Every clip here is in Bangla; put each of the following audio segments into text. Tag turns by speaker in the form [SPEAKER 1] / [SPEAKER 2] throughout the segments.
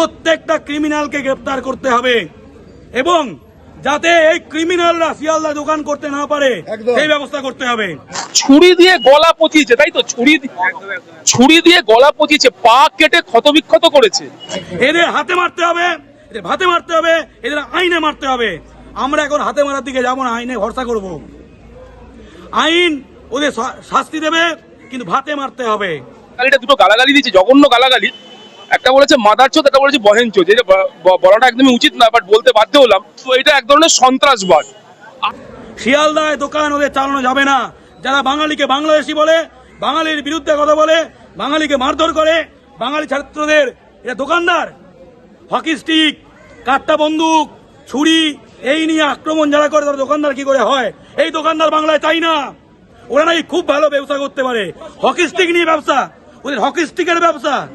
[SPEAKER 1] প্রত্যেকটা ক্রিমিনালকে গ্রেপ্তার করতে হবে। এবং যাতে এই ক্রিমিনালরা শিয়ালদা দোকান করতে না পারে সেই ব্যবস্থা করতে হবে।
[SPEAKER 2] ছুরি দিয়ে গলা পচিয়েছে তাই তো? ছুরি ছুরি দিয়ে গলা পচিয়েছে পা কেটে ক্ষতবিক্ষত করেছে।
[SPEAKER 1] এদের হাতে মারতে হবে এদের ভাতে মারতে হবে এদের আইনে মারতে হবে। আমরা এখন হাতে মারার দিকে যাব না আইনে ভরসা করব। আইন ওদের শাস্তি দেবে কিন্তু ভাতে মারতে হবে।
[SPEAKER 2] গালিটা দুটো গালাগালি দিয়েছে জঘন্য গালাগালি। একটা বলেছে মাদার চোদ, একটা বলেছে বহেন চোদ। যেটা ব- ব- বলাটা একদমই উচিত না বাট বলতে বাধ্য হলাম। তো এটা এক ধরনের সন্ত্রাসবাদ।
[SPEAKER 1] শিয়ালদায় দোকান ওদের চালানো যাবে না। যারা বাঙালিকে বাংলাদেশি বলে, বাঙালির বিরুদ্ধে কথা বলে, বাঙালিকে মারধর করে, বাঙালি ছাত্রদের এটা দোকানদার। হকি স্টিক, কাট্টা বন্দুক, ছুরি, এই নিয়ে আক্রমণ যারা করে, তারা দোকানদার কি করে হয়? এই দোকানদার বাংলায় চাই না। ওরা নাকি খুব ভালো ব্যবসা করতে পারে। হকি স্টিক নিয়ে ব্যবসা। ওদের হকি স্টিকের ব্যবসা।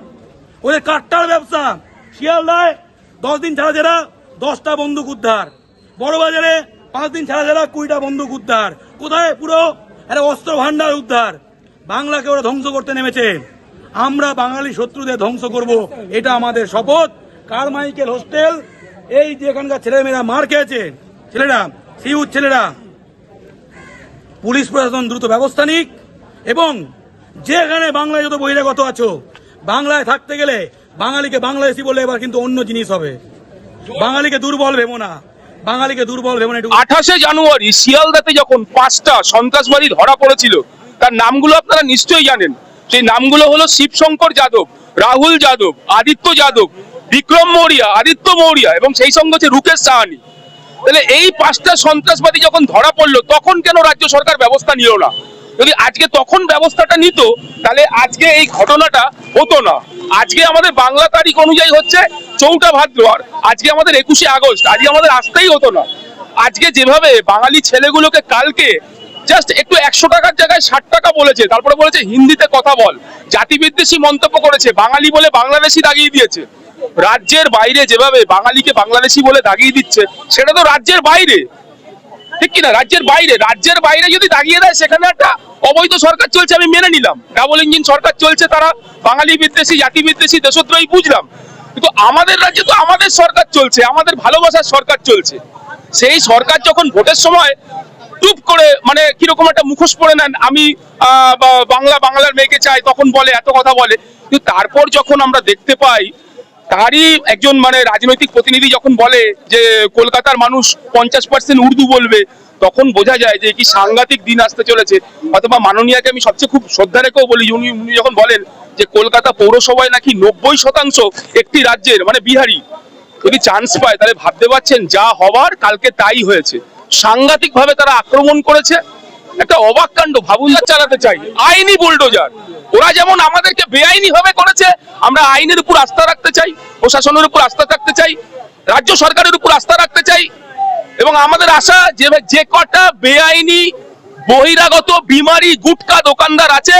[SPEAKER 1] ওদের কাট্টার ব্যবসা। শিয়ালদায় দশ দিন ছাড়া ছাড়া দশটা বন্দুক উদ্ধার। বড় বাজারে পাঁচ দিন ছাড়া ছাড়া কুড়িটা বন্দুক উদ্ধার। কোথায় পুরো? একটা অস্ত্র ভান্ডার উদ্ধার। বাংলাকে ওরা ধ্বংস করতে নেমেছে। আমরা বাঙালি শত্রুদের ধ্বংস করব। এটা আমাদের শপথ। কারমাইকেল হোস্টেল, এই যে এখানকার ছেলেমেয়েরা মার খেয়েছে। ছেলেরা, সিউর ছেলেরা। পুলিশ প্রশাসন দ্রুত ব্যবস্থা নিক এবং যেখানে বাংলায় যত বহিরাগত আছো বাংলায় থাকতে গেলে বাঙালিকে বাংলাদেশি বলে এবার কিন্তু অন্য জিনিস হবে। বাঙালিকে দুর্বল ভেবো না। বাঙালিকে দুর্বল ভেবো না
[SPEAKER 2] আঠাশে জানুয়ারি, শিয়ালদাতে যখন পাঁচটা সন্ত্রাসবাদী ধরা পড়েছিল, তার নামগুলো আপনারা নিশ্চয়ই জানেন। সেই নামগুলো হলো শিবশঙ্কর যাদব, রাহুল যাদব, আদিত্য যাদব, বিক্রম মৌরিয়া, আদিত্য মৌরিয়া এবং সেই সঙ্গে হচ্ছে রুকেশ সাহানি। তাহলে এই পাঁচটা সন্ত্রাসবাদী যখন ধরা পড়ল, তখন কেন রাজ্য সরকার ব্যবস্থা নিল না? যদি আজকে তখন ব্যবস্থাটা নিত, তাহলে আজকে এই ঘটনাটা হতো না। আজকে আমাদের বাংলা তারিখ অনুযায়ী হচ্ছে চৌঠা ভাদ্র আজকে আমাদের একুশে আগস্ট, আজকে আমাদের আসতেই হতো না। আজকে যেভাবে বাঙালি ছেলেগুলোকে কালকে জাস্ট একটু একশো টাকার জায়গায় ষাট টাকা বলেছে, তারপরে বলেছে হিন্দিতে কথা বল। জাতি বিদ্বেষী মন্তব্য করেছে, বাঙালি বলে বাংলাদেশি দাগিয়ে দিয়েছে। রাজ্যের বাইরে যেভাবে বাঙালিকে বাংলাদেশি বলে দাগিয়ে দিচ্ছে, সেটা তো রাজ্যের বাইরে। ঠিক কিনা? রাজ্যের বাইরে রাজ্যের বাইরে যদি দাগিয়ে দেয়, সেখানে একটা অবৈধ সরকার চলছে, আমি মেনে নিলাম। ডাবল ইঞ্জিন সরকার চলছে, তারা বাঙালি বিদ্বেষী, জাতি বিদ্বেষী, দেশদ্রোহী বুঝলাম। কিন্তু আমাদের রাজ্যে তো আমাদের সরকার চলছে, আমাদের ভালোবাসার সরকার চলছে। সেই সরকার যখন ভোটের সময় টুপ করে মানে কীরকম একটা মুখোশ পরে নেন, আমি বাংলা, বাংলার মেয়েকে চাই, তখন বলে, এত কথা বলে। কিন্তু তারপর যখন আমরা দেখতে পাই তারই একজন মানে রাজনৈতিক প্রতিনিধি যখন বলে যে কলকাতার মানুষ পঞ্চাশ পার্সেন্ট উর্দু বলবে, তখন বোঝা যায় যে কি সাংঘাতিক দিন আসতে চলেছে। অথবা মাননীয়াকে আমি সবচেয়ে খুব শ্রদ্ধা রেখেও বলি, উনি উনি যখন বলেন যে কলকাতা পৌরসভায় নাকি নব্বই শতাংশ একটি রাজ্যের মানে বিহারি, যদি চান্স পায় তাহলে ভাবতে পারছেন যা হওয়ার কালকে তাই হয়েছে। সাংঘাতিক ভাবে তারা আক্রমণ করেছে একটা অবাক কাণ্ড ভাবুন। চালাতে চাই। আইনি বুলডোজার। ওরা যেমন আমাদেরকে বেআইনি ভাবে করেছে আমরা আইনের উপর আস্থা রাখতে চাই প্রশাসনের উপর আস্থা রাখতে চাই রাজ্য সরকারের উপর আস্থা রাখতে চাই এবং আমাদের আশা যে যে কটা বেআইনি বহিরাগত বিমারি গুটকা দোকানদার আছে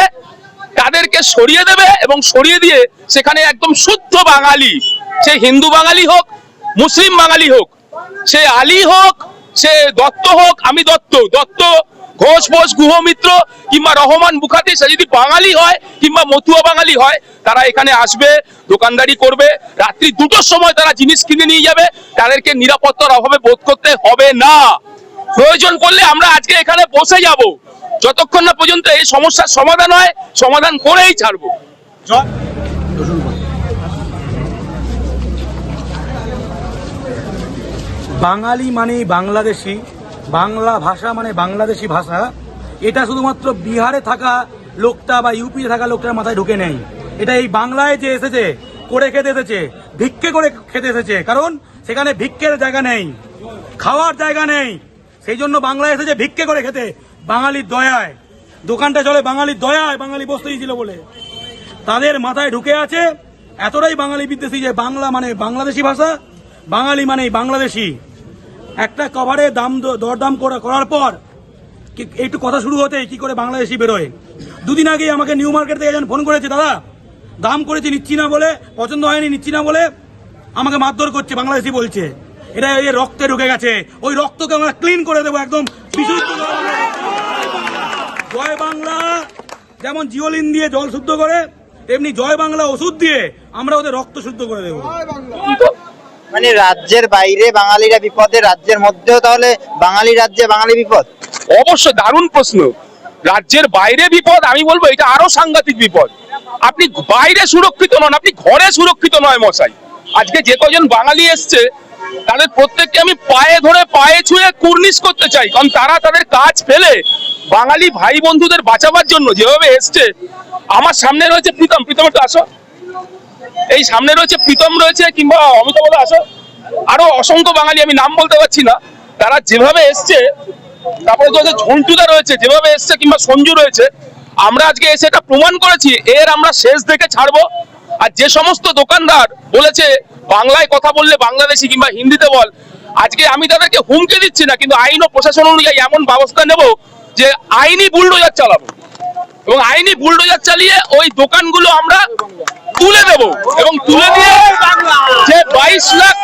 [SPEAKER 2] তাদেরকে সরিয়ে দেবে এবং সরিয়ে দিয়ে সেখানে একদম শুদ্ধ বাঙালি সে হিন্দু বাঙালি হোক মুসলিম বাঙালি হোক সে আলী হোক সে দত্ত হোক, আমি দত্ত। দত্ত ঘোষ বোস গুহমিত্র কিংবা রহমান বুখাতি সে যদি বাঙালি হয় কিংবা মতুয়া বাঙালি হয়, তারা এখানে আসবে, দোকানদারি করবে, রাত্রি দুটোর সময় তারা জিনিস কিনে নিয়ে যাবে, তাদেরকে নিরাপত্তার অভাবে বোধ করতে হবে না। প্রয়োজন করলে আমরা আজকে এখানে বসে যাব। যতক্ষণ না পর্যন্ত এই সমস্যার সমাধান হয়, সমাধান করেই ছাড়বো।
[SPEAKER 1] বাঙালি মানে বাংলাদেশি, বাংলা ভাষা মানে বাংলাদেশি ভাষা। এটা শুধুমাত্র বিহারে থাকা লোকটা বা ইউপিতে থাকা লোকটার মাথায় ঢুকে নেই। এটা এই বাংলায় যে এসেছে, করে খেতে এসেছে, ভিক্ষে করে খেতে এসেছে। কারণ সেখানে ভিক্ষের জায়গা নেই, খাওয়ার জায়গা নেই। সেই জন্য বাংলায় এসেছে ভিক্ষে করে খেতে, বাঙালির দয়ায়। দোকানটা চলে বাঙালির দয়ায়, বাঙালি বসতে ছিল বলে। তাদের মাথায় ঢুকে আছে, এতটাই বাঙালি বিদ্বেষী যে বাংলা মানে বাংলাদেশি ভাষা। বাঙালি মানে বাংলাদেশি। একটা কভারে দাম দরদাম করা- করার পর একটু কথা শুরু হতেই কি করে বাংলাদেশি বেরোয়? দুদিন আগে আমাকে নিউ মার্কেট থেকে একজন ফোন করেছে, দাদা, দাম করেছি নিচ্ছি না বলে, পছন্দ হয়নি, নিচ্ছি না বলে আমাকে মারধর করছে, বাংলাদেশি বলছে। এটা যে রক্তে ঢুকে গেছে। ওই রক্তকে আমরা ক্লিন করে দেবো একদম বিশুদ্ধ জয় বাংলা, যেমন জিওলিন দিয়ে জল শুদ্ধ করে, তেমনি জয় বাংলা ওষুধ দিয়ে আমরা ওদের রক্ত শুদ্ধ করে দেবো।
[SPEAKER 3] মানে রাজ্যের বাইরে বাঙালিরা বিপদে, রাজ্যের মধ্যেও তাহলে বাঙালি রাজ্যে বাঙালি বিপদ?
[SPEAKER 2] অবশ্যই দারুণ প্রশ্ন। রাজ্যের বাইরে বিপদ, আমি বলব এটা আরও সাংঘাতিক বিপদ। আপনি বাইরে সুরক্ষিত নন, আপনি ঘরে সুরক্ষিত নয় মশাই। আজকে যে কজন বাঙালি এসছে, তাদের প্রত্যেককে আমি পায়ে ধরে পায়ে ছুঁয়ে কুর্নিশ করতে চাই, কারণ তারা তাদের কাজ ফেলে বাঙালি ভাই বন্ধুদের বাঁচাবার জন্য যেভাবে এসছে। আমার সামনে রয়েছে প্রীতম। প্রীতম, একটু আসো। এই সামনে রয়েছে প্রীতম রয়েছে কিংবা অমিতাভ বলে আসো। আরও অসংখ্য বাঙালি, আমি নাম বলতে পারছি না। তারা যেভাবে এসছে, তারপরে তো ঝন্টুদা রয়েছে, যেভাবে এসছে কিংবা সঞ্জু রয়েছে, আমরা আজকে এসে এটা প্রমাণ করেছি, এর আমরা শেষ দেখে ছাড়বো। আর যে সমস্ত দোকানদার বলেছে, বাংলায় কথা বললে বাংলাদেশি কিংবা হিন্দিতে বল, আজকে আমি তাদেরকে হুমকি দিচ্ছি না, কিন্তু আইন ও প্রশাসন অনুযায়ী এমন ব্যবস্থা নেব যে আইনি বুলডোজার চালাবো। এবং আইনি বুলডোজার চালিয়ে ওই দোকানগুলো আমরা তুলে দেব এবং তুলে দিয়ে যে বাইশ লাখ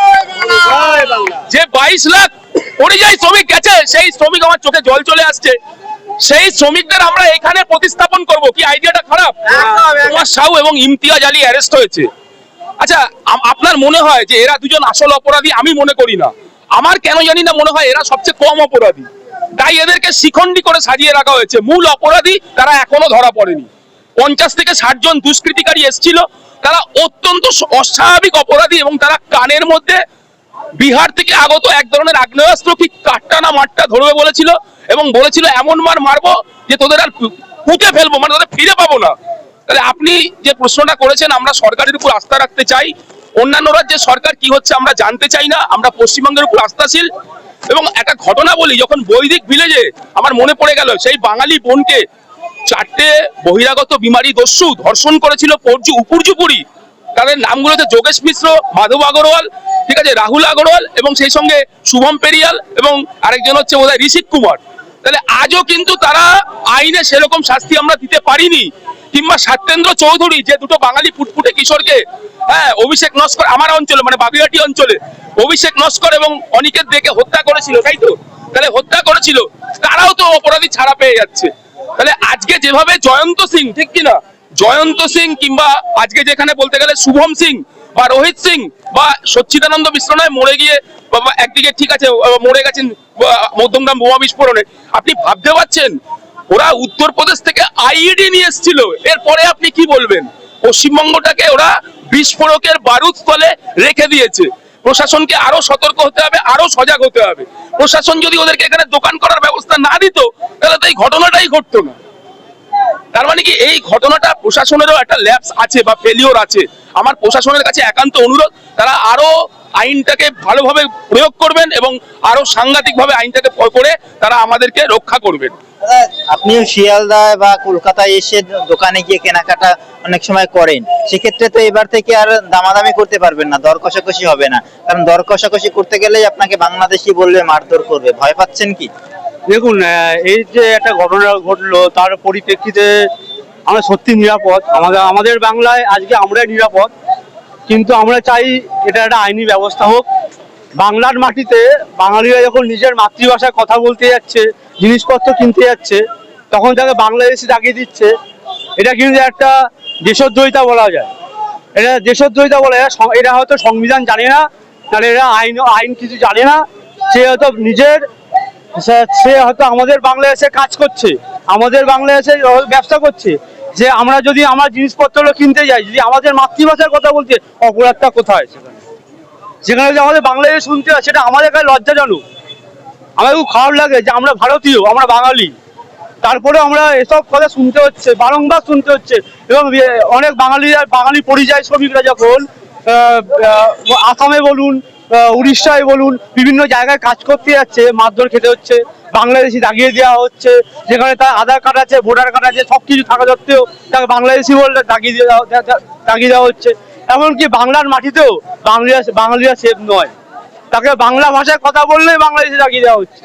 [SPEAKER 2] যে বাইশ লাখ পরিযায়ী শ্রমিক গেছে সেই শ্রমিক আমার চোখে জল চলে আসছে। সেই শ্রমিকদের আমরা এখানে প্রতিস্থাপন করব। কি আইডিয়াটা খারাপ? তোমার সাউ এবং ইমতিয়াজ আলী অ্যারেস্ট হয়েছে। আচ্ছা আপনার মনে হয় যে এরা দুজন আসল অপরাধী? আমি মনে করি না। আমার কেন জানি না মনে হয় এরা সবচেয়ে কম অপরাধী। তাই এদেরকে শিখণ্ডি করে সাজিয়ে রাখা হয়েছে। মূল অপরাধী তারা এখনও ধরা পড়েনি। পঞ্চাশ থেকে ষাট জন দুষ্কৃতিকারী এসেছিল। তারা অত্যন্ত অস্বাভাবিক অপরাধী এবং তারা কানের মধ্যে বিহার থেকে আগত এক ধরনের আগ্নেয়াস্ত্র কি কাটটা না মারটা ধরবে বলেছিল এবং বলেছিল, এমন মার মারবো যে তোদের আর পুঁতে ফেলব মানে তোদের ফিরে পাবো না। তাহলে আপনি যে প্রশ্নটা করেছেন, আমরা সরকারের উপর আস্থা রাখতে চাই। অন্যান্য রাজ্যের সরকার কি হচ্ছে আমরা জানতে চাই না। আমরা পশ্চিমবঙ্গের উপর আস্থাশীল। এবং একটা ঘটনা বলি, যখন বৈদিক ভিলেজে আমার মনে পড়ে গেল, সেই বাঙালি বোনকে চারটে বহিরাগত বিমারী দস্যু ধর্ষণ করেছিল পরজু উপর্যুপুরি তাদের নামগুলো হচ্ছে যোগেশ মিশ্র, মাধব আগরওয়াল, ঠিক আছে, রাহুল আগরওয়াল এবং সেই সঙ্গে শুভম পেরিয়াল এবং আরেকজন হচ্ছে বোধহয় ঋষিক কুমার। তাহলে আজও কিন্তু তারা আইনে সেরকম শাস্তি আমরা দিতে পারিনি। কিংবা সত্যেন্দ্র চৌধুরী, যে দুটো বাঙালি ফুটফুটে কিশোরকে হ্যাঁ অভিষেক নস্কর, আমার অঞ্চলে মানে বাগুইহাটি অঞ্চলে, অভিষেক নস্কর এবং অনিকেত দেখে হত্যা করেছিল, তাই তো? তাহলে হত্যা করেছিল, তারাও তো অপরাধী ছাড়া পেয়ে যাচ্ছে। তাহলে আজকে যেভাবে জয়ন্ত সিং, ঠিক কিনা জয়ন্ত সিং কিংবা আজকে যেখানে বলতে গেলে শুভম সিং বা রোহিত সিং বা সচ্চিদানন্দ মিশ্র নয়, মরে গিয়ে একদিকে ঠিক আছে, মরে গেছেন মধ্যমগ্রাম বোমা বিস্ফোরণে। আপনি ভাবতে পারছেন ওরা উত্তরপ্রদেশ থেকে আইইডি নিয়ে এসেছিল। এরপরে আপনি কি বলবেন? পশ্চিমবঙ্গটাকে ওরা বিস্ফোরকের বারুদ স্থলে রেখে দিয়েছে। প্রশাসনকে আরও সতর্ক হতে হবে, আরও সজাগ হতে হবে। প্রশাসন যদি ওদেরকে এখানে দোকান করার ব্যবস্থা না দিত, তাহলে তো এই ঘটনাটাই ঘটতো না। তার মানে কি, এই ঘটনাটা প্রশাসনেরও একটা ল্যাপস আছে বা ফেলিওর আছে। আমার প্রশাসনের কাছে একান্ত অনুরোধ, তারা আরও আইনটাকে ভালোভাবে প্রয়োগ করবেন এবং আরও সাংঘাতিক ভাবে আইনটাকে প্রয়োগ করে তারা আমাদেরকে রক্ষা করবেন।
[SPEAKER 3] আপনিও শিয়ালদায় বা কলকাতায় এসে দোকানে গিয়ে কেনাকাটা অনেক সময় করেন সেক্ষেত্রে তো এবার থেকে আর দামাদামি করতে পারবেন না দর কষাকষি হবে না। কারণ দর কষাকষি করতে গেলেই আপনাকে বাংলাদেশি বলবে মারধর করবে। ভয় পাচ্ছেন কি?
[SPEAKER 4] দেখুন এই যে একটা ঘটনা ঘটলো তার পরিপ্রেক্ষিতে আমরা সত্যি নিরাপদ। আমাদের আমাদের বাংলায় আজকে আমরাই নিরাপদ। কিন্তু আমরা চাই এটা একটা আইনি ব্যবস্থা হোক। বাংলার মাটিতে বাঙালিরা যখন নিজের মাতৃভাষায় কথা বলতে যাচ্ছে, জিনিসপত্র কিনতে যাচ্ছে, তখন তাকে বাংলাদেশি দাগিয়ে দিচ্ছে। এটা কিন্তু একটা দেশদ্রোহিতা বলা যায়। এটা দেশদ্রোহিতা বলা যায়। এরা হয়তো সংবিধান জানে না তাহলে এরা আইন আইন কিছু জানে না। সে হয়তো নিজের সে হয়তো আমাদের বাংলাদেশে কাজ করছে, আমাদের বাংলাদেশে ব্যবসা করছে। যে আমরা যদি আমার জিনিসপত্রগুলো কিনতে যাই, যদি আমাদের মাতৃভাষার কথা বলছে অপরাধটা কোথায়? সেখানে। সেখানে যদি আমাদের বাংলাদেশে শুনতে হয়, সেটা আমাদের কাছে লজ্জাজনক আমার খুব খারাপ লাগে যে আমরা ভারতীয়, আমরা বাঙালি। তারপরে আমরা এসব কথা শুনতে হচ্ছে, বারংবার শুনতে হচ্ছে। এবং অনেক বাঙালিরা, বাঙালি পরিযায়ী শ্রমিকরা যখন আসামে বলুন উড়িষ্যায় বলুন, বিভিন্ন জায়গায় কাজ করতে যাচ্ছে, মারধর খেতে হচ্ছে, বাংলাদেশি দাগিয়ে দেওয়া হচ্ছে, যেখানে তার আধার কার্ড আছে, ভোটার কার্ড আছে সব কিছু থাকা সত্ত্বেও তাকে বাংলাদেশি বলে দাগিয়ে দেওয়া দাগিয়ে দেওয়া হচ্ছে। এমনকি বাংলার মাটিতেও বাংলা বাঙালিরা সেফ নয়। তাকে বাংলা ভাষায় কথা বললেই বাংলাদেশি দাগিয়ে দেওয়া হচ্ছে।